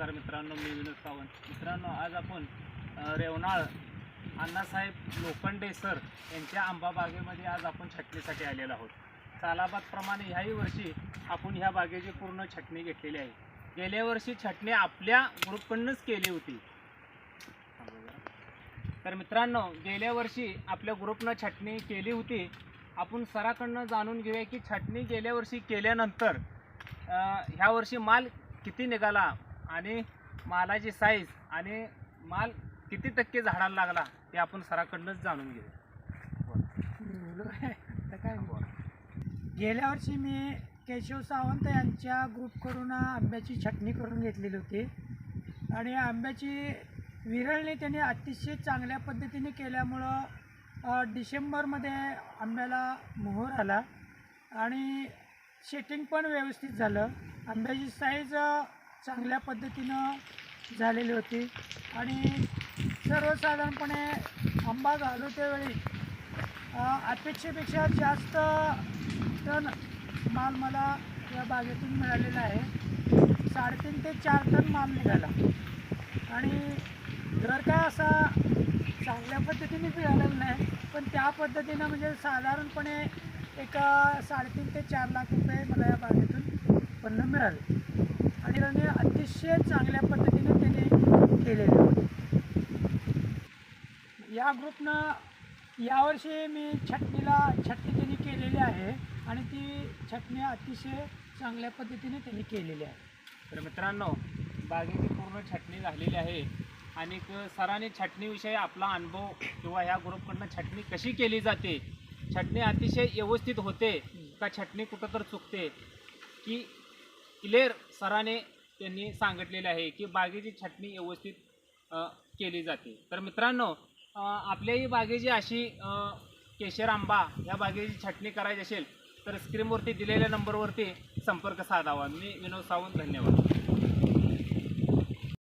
नमस्कार मित्रांनो मी विनोद सावंत. मित्रांनो आज आपण रेवनाळ रेवणाळ अण्णासाहेब लोखंडे सर यांच्या आंबा बागेमध्ये आज आपण छटणीसाठी आलेलो आहोत. सालाबादप्रमाणे ह्याही वर्षी आपण ह्या बागेची पूर्ण छटणी घेतलेली आहे. गेल्या वर्षी छटणी आपल्या ग्रुपकडूनच केली होती. तर मित्रांनो गेल्या वर्षी आपल्या ग्रुपनं छटणी केली होती. आपण सराकडनं जाणून घेऊया की छटणी गेल्या वर्षी केल्यानंतर ह्या वर्षी माल किती निघाला? आणि मालाची साईज आणि माल किती टक्के झाडाला लागला ते आपण सराकडनंच जाणून घेऊ. काय गेल्या वर्षी मी केशव सावंत यांच्या ग्रुपकडून आंब्याची छटणी करून घेतलेली होती. आणि आंब्याची विरळणी त्यांनी अतिशय चांगल्या पद्धतीने केल्यामुळं डिसेंबरमध्ये आंब्याला मोहर आला. आणि शेटिंग पण व्यवस्थित झालं. आंब्याची साईज चांगल्या पद्धतीनं झालेली होती. आणि सर्वसाधारणपणे आंबा घालवते त्यावेळी अपेक्षेपेक्षा जास्त टन माल मला या बागेतून मिळालेला आहे. साडेतीन ते चार टन माल निघाला. आणि दर काय असा चांगल्या पद्धतीने मिळालेला नाही पण त्या पद्धतीनं म्हणजे साधारणपणे एक साडेतीन ते चार लाख रुपये मला या बागेतून उत्पन्न मिळाले. वडिलांनी अतिशय चांगल्या पद्धतीने त्याने केलेले होते या ग्रुपनं यावर्षी मी छटणीला छटणी त्यांनी केलेली आहे आणि ती छटणी अतिशय चांगल्या पद्धतीने त्यांनी केलेली आहे. तर मित्रांनो बागेची पूर्ण छटणी झालेली आहे आणि सरांनी छटणीविषयी आपला अनुभव किंवा ह्या ग्रुपकडनं छटणी कशी केली जाते छटणी अतिशय व्यवस्थित होते का छटणी कुठं तर चुकते की क्लिअर सराने त्यांनी सांगितलेले आहे की बागेची छटणी व्यवस्थित केली जाते. तर मित्रांनो आपल्याही बागेची अशी केशर आंबा ह्या बागेची छटणी करायची असेल तर स्क्रीनवरती दिलेल्या नंबरवरती संपर्क साधावा. मी विनोद सावंत धन्यवाद.